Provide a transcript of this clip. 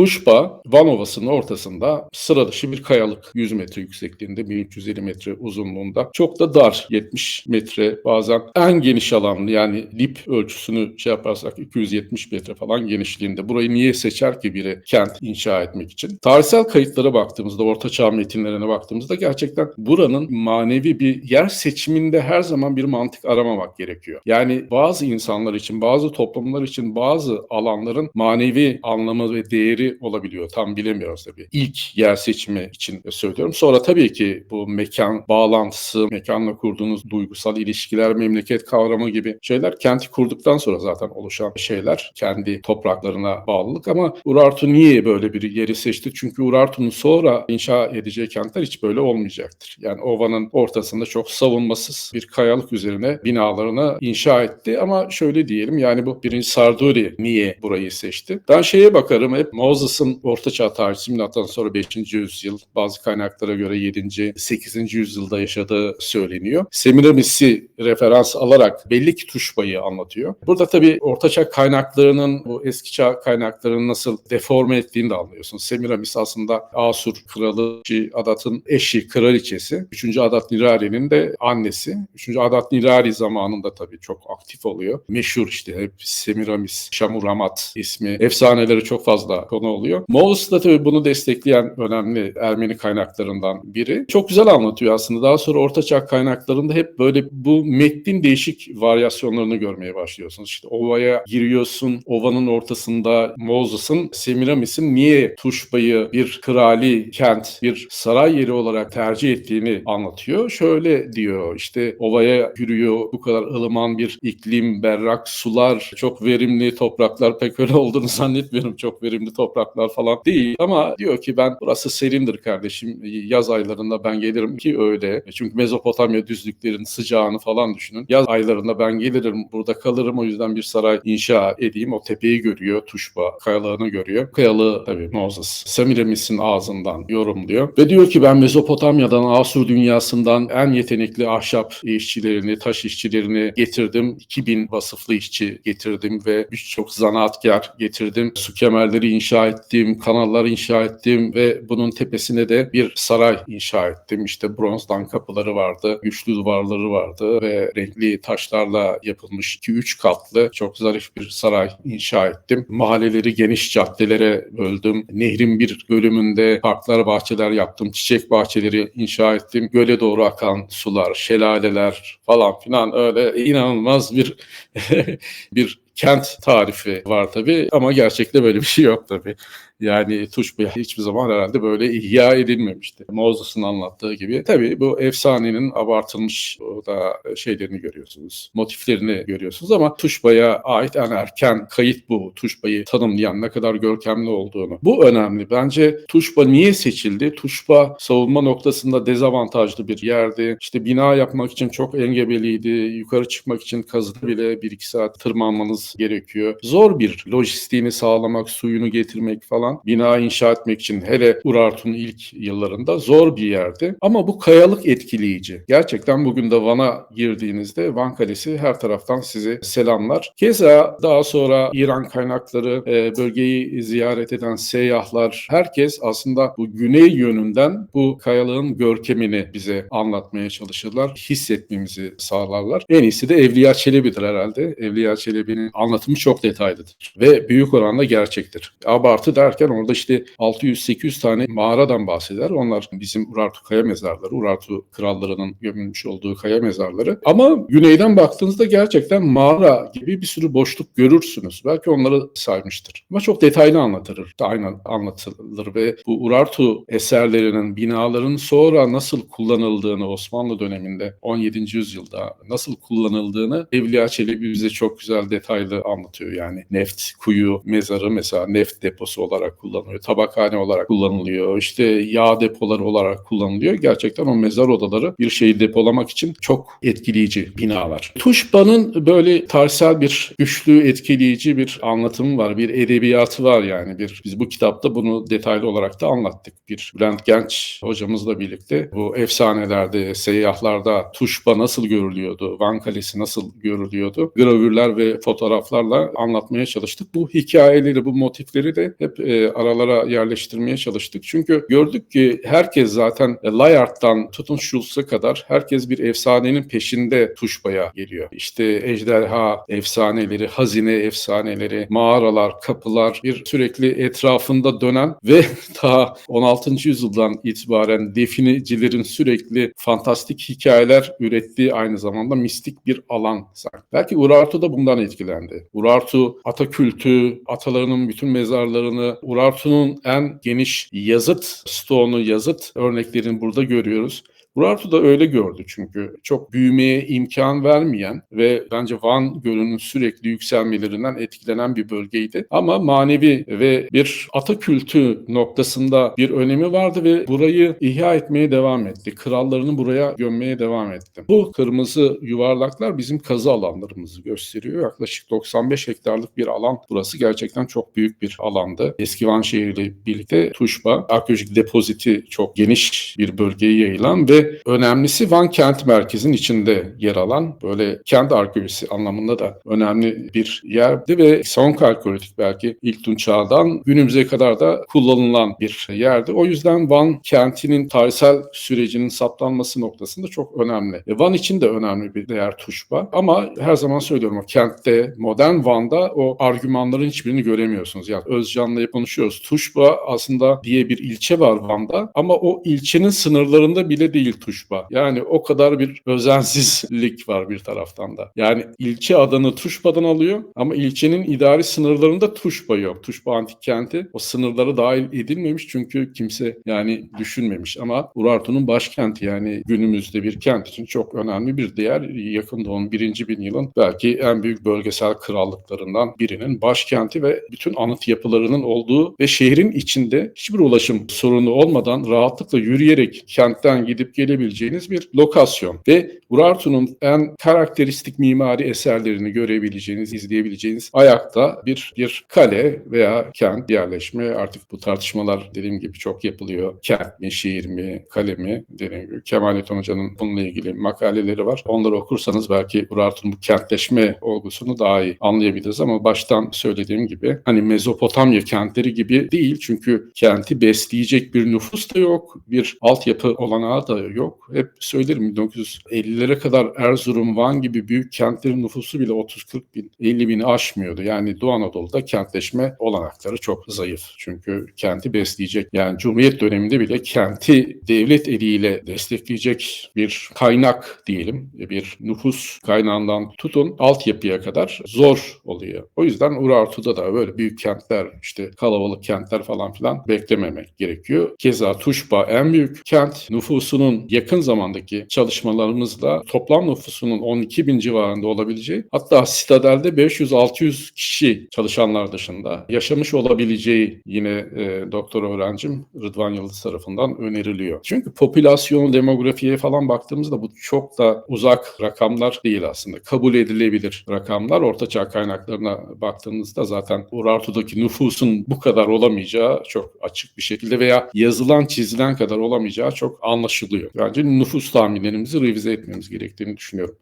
Tuşba Van Ovası'nın ortasında sıra dışı bir kayalık 100 metre yüksekliğinde 1350 metre uzunluğunda çok da dar 70 metre bazen en geniş alanlı yani lip ölçüsünü şey yaparsak 270 metre falan genişliğinde. Burayı niye seçer ki biri kent inşa etmek için? Tarihsel kayıtlara baktığımızda Orta Çağ metinlerine baktığımızda gerçekten buranın manevi bir yer seçiminde her zaman bir mantık aramamak gerekiyor. Yani bazı insanlar için, bazı toplumlar için bazı alanların manevi anlamı ve değeri olabiliyor. Tam bilemiyoruz tabii. İlk yer seçimi için söylüyorum. Sonra tabii ki bu mekan bağlantısı, mekanla kurduğunuz duygusal ilişkiler, memleket kavramı gibi şeyler kenti kurduktan sonra zaten oluşan şeyler. Kendi topraklarına bağlılık ama Urartu niye böyle bir yeri seçti? Çünkü Urartu'nun sonra inşa edeceği kentler hiç böyle olmayacaktır. Yani ovanın ortasında çok savunmasız bir kayalık üzerine binalarını inşa etti ama şöyle diyelim yani bu birinci Sarduri niye burayı seçti? Ben şeye bakarım hep Moses'ın Ortaçağ tarihi milattan sonra 5. yüzyıl bazı kaynaklara göre 7. 8. yüzyılda yaşadığı söyleniyor. Semiramis'i referans alarak belli ki Tuşba'yı anlatıyor. Burada tabii Ortaçağ kaynaklarının bu eski çağ kaynaklarının nasıl deforme ettiğini de anlıyorsunuz. Semiramis aslında Asur kralı Adat'ın eşi, kraliçesi. 3. Adat Nirari'nin de annesi. 3. Adat Nirari zamanında tabii çok aktif oluyor. Meşhur işte hep Semiramis, Şamuramat ismi. Efsaneleri çok fazla konu oluyor. Moğolus da tabii bunu destekleyen önemli Ermeni kaynaklarından biri. Çok güzel anlatıyor aslında. Daha sonra Ortaçağ kaynaklarında hep böyle bu metnin değişik varyasyonlarını görmeye başlıyorsunuz. İşte ovaya giriyorsun, ovanın ortasında Moses'ın Semiramis'in niye Tuşba'yı bir krali kent, bir saray yeri olarak tercih ettiğini anlatıyor. Şöyle diyor işte ovaya yürüyor bu kadar ılıman bir iklim, berrak sular, çok verimli topraklar pek öyle olduğunu zannetmiyorum. Çok verimli topraklar falan değil ama diyor ki ben burası serindir kardeşim. Yaz aylarında ben gelirim ki öyle. Çünkü Mezopotamya düzlüklerin sıcağını falan düşünün. Yaz aylarında ben gelirim burada kalırım o yüzden bir saray inşa edeyim. O tepeyi görüyor. Tuşba kayalığını görüyor. Kayalığı tabii Moses Semiramis'in ağzından yorumluyor. Ve diyor ki ben Mezopotamya'dan, Asur dünyasından en yetenekli ahşap işçilerini, taş işçilerini getirdim. 2000 vasıflı işçi getirdim ve birçok zanaatkar getirdim. Su kemerleri inşa ettim, kanallar inşa ettim ve bunun tepesine de bir saray inşa ettim. İşte bronzdan kapıları vardı, güçlü duvarları vardı ve renkli taşlarla yapılmış 2-3 katlı çok zarif bir saray inşa ettim. Mahalleleri geniş caddelere böldüm. Nehrin bir bölümünde parklar, bahçeler yaptım. Çiçek bahçeleri inşa ettim. Göle doğru akan sular, şelaleler falan filan öyle inanılmaz bir bir kent tarifi var tabii ama gerçekte böyle bir şey yok tabii. Yani Tuşba hiçbir zaman herhalde böyle ihya edilmemişti. Moses'ın anlattığı gibi. Tabii bu efsanenin abartılmış da şeylerini görüyorsunuz. Motiflerini görüyorsunuz ama Tuşba'ya ait en erken kayıt bu. Tuşba'yı tanımlayan ne kadar görkemli olduğunu. Bu önemli. Bence Tuşba niye seçildi? Tuşba savunma noktasında dezavantajlı bir yerdi. İşte bina yapmak için çok engebeliydi. Yukarı çıkmak için kazıda bile bir iki saat tırmanmanız gerekiyor. Zor bir lojistiğini sağlamak, suyunu getirmek falan bina inşa etmek için hele Urartu'nun ilk yıllarında zor bir yerdi. Ama bu kayalık etkileyici. Gerçekten bugün de Van'a girdiğinizde Van Kalesi her taraftan sizi selamlar. Keza daha sonra İran kaynakları, e, bölgeyi ziyaret eden seyyahlar, herkes aslında bu güney yönünden bu kayalığın görkemini bize anlatmaya çalışırlar. Hissetmemizi sağlarlar. En iyisi de Evliya Çelebi'dir herhalde. Evliya Çelebi'nin anlatımı çok detaylıdır ve büyük oranda gerçektir. Abartı derken orada işte 600-800 tane mağaradan bahseder. Onlar bizim Urartu kaya mezarları, Urartu krallarının gömülmüş olduğu kaya mezarları. Ama güneyden baktığınızda gerçekten mağara gibi bir sürü boşluk görürsünüz. Belki onları saymıştır. Ama çok detaylı anlatılır. Aynen anlatılır ve bu Urartu eserlerinin, binaların sonra nasıl kullanıldığını Osmanlı döneminde 17. yüzyılda nasıl kullanıldığını Evliya Çelebi bize çok güzel detaylı anlatıyor. Yani neft kuyu mezarı mesela neft deposu olarak kullanılıyor. Tabakhane olarak kullanılıyor. İşte yağ depoları olarak kullanılıyor. Gerçekten o mezar odaları bir şeyi depolamak için çok etkileyici binalar. Tuşba'nın böyle tarihsel bir güçlü, etkileyici bir anlatımı var. Bir edebiyatı var yani. Bir Biz bu kitapta bunu detaylı olarak da anlattık. Bir Bülent Genç hocamızla birlikte bu efsanelerde, seyyahlarda Tuşba nasıl görülüyordu, Van Kalesi nasıl görülüyordu, gravürler ve fotoğraflarla anlatmaya çalıştık. Bu hikayeleri, bu motifleri de hep e, aralara yerleştirmeye çalıştık. Çünkü gördük ki herkes zaten e, Layard'dan tutun Schultz'a kadar herkes bir efsanenin peşinde Tuşba'ya geliyor. İşte ejderha efsaneleri, hazine efsaneleri, mağaralar, kapılar bir sürekli etrafında dönen ve daha 16. yüzyıldan itibaren definecilerin sürekli fantastik hikayeler ürettiği aynı zamanda mistik bir alan. Belki Urartu da bundan etkilendi. Urartu ata kültü, atalarının bütün mezarlarını, Urartu'nun en geniş yazıt stoğunu, yazıt örneklerini burada görüyoruz. Urartu da öyle gördü çünkü çok büyümeye imkan vermeyen ve bence Van Gölü'nün sürekli yükselmelerinden etkilenen bir bölgeydi. Ama manevi ve bir ata kültü noktasında bir önemi vardı ve burayı ihya etmeye devam etti. Krallarını buraya gömmeye devam etti. Bu kırmızı yuvarlaklar bizim kazı alanlarımızı gösteriyor. Yaklaşık 95 hektarlık bir alan. Burası gerçekten çok büyük bir alandı. Eski Van şehriyle birlikte Tuşba arkeolojik depoziti çok geniş bir bölgeye yayılan ve önemlisi Van kent merkezinin içinde yer alan böyle kent arkeolojisi anlamında da önemli bir yerdi ve son arkeolojik belki ilk çağdan günümüze kadar da kullanılan bir yerdi. O yüzden Van kentinin tarihsel sürecinin saptanması noktasında çok önemli. E, Van için de önemli bir değer Tuşba ama her zaman söylüyorum o kentte modern Van'da o argümanların hiçbirini göremiyorsunuz. Yani Özcan'la konuşuyoruz. Tuşba aslında diye bir ilçe var Van'da ama o ilçenin sınırlarında bile değil Tuşba. Yani o kadar bir özensizlik var bir taraftan da. Yani ilçe adını Tuşba'dan alıyor ama ilçenin idari sınırlarında Tuşba yok. Tuşba antik kenti o sınırlara dahil edilmemiş çünkü kimse yani düşünmemiş ama Urartu'nun başkenti yani günümüzde bir kent için çok önemli bir değer. Yakın Doğu'nun birinci bin yılın belki en büyük bölgesel krallıklarından birinin başkenti ve bütün anıt yapılarının olduğu ve şehrin içinde hiçbir ulaşım sorunu olmadan rahatlıkla yürüyerek kentten gidip gelebileceğiniz bir lokasyon ve Urartu'nun en karakteristik mimari eserlerini görebileceğiniz, izleyebileceğiniz ayakta bir bir kale veya kent yerleşme artık bu tartışmalar dediğim gibi çok yapılıyor. Kent mi, şehir mi, kale mi dediğim gibi. Kemalettin Hoca'nın bununla ilgili makaleleri var. Onları okursanız belki Urartu'nun bu kentleşme olgusunu daha iyi anlayabiliriz ama baştan söylediğim gibi hani Mezopotamya kentleri gibi değil çünkü kenti besleyecek bir nüfus da yok, bir altyapı olanağı da yok. Hep söylerim 1950'lere kadar Erzurum, Van gibi büyük kentlerin nüfusu bile 30-40 bin, 50 bini aşmıyordu. Yani Doğu Anadolu'da kentleşme olanakları çok zayıf. Çünkü kenti besleyecek yani Cumhuriyet döneminde bile kenti devlet eliyle destekleyecek bir kaynak diyelim. Bir nüfus kaynağından tutun altyapıya kadar zor oluyor. O yüzden Urartu'da da böyle büyük kentler işte kalabalık kentler falan filan beklememek gerekiyor. Keza Tuşba en büyük kent nüfusunun yakın zamandaki çalışmalarımızla toplam nüfusunun 12 bin civarında olabileceği hatta Sitadel'de 500-600 kişi çalışanlar dışında yaşamış olabileceği yine e, doktor öğrencim Rıdvan Yıldız tarafından öneriliyor. Çünkü popülasyon, demografiye falan baktığımızda bu çok da uzak rakamlar değil aslında. Kabul edilebilir rakamlar. Ortaçağ kaynaklarına baktığınızda zaten Urartu'daki nüfusun bu kadar olamayacağı çok açık bir şekilde veya yazılan çizilen kadar olamayacağı çok anlaşılıyor. Bence nüfus tahminlerimizi revize etmemiz gerektiğini düşünüyorum.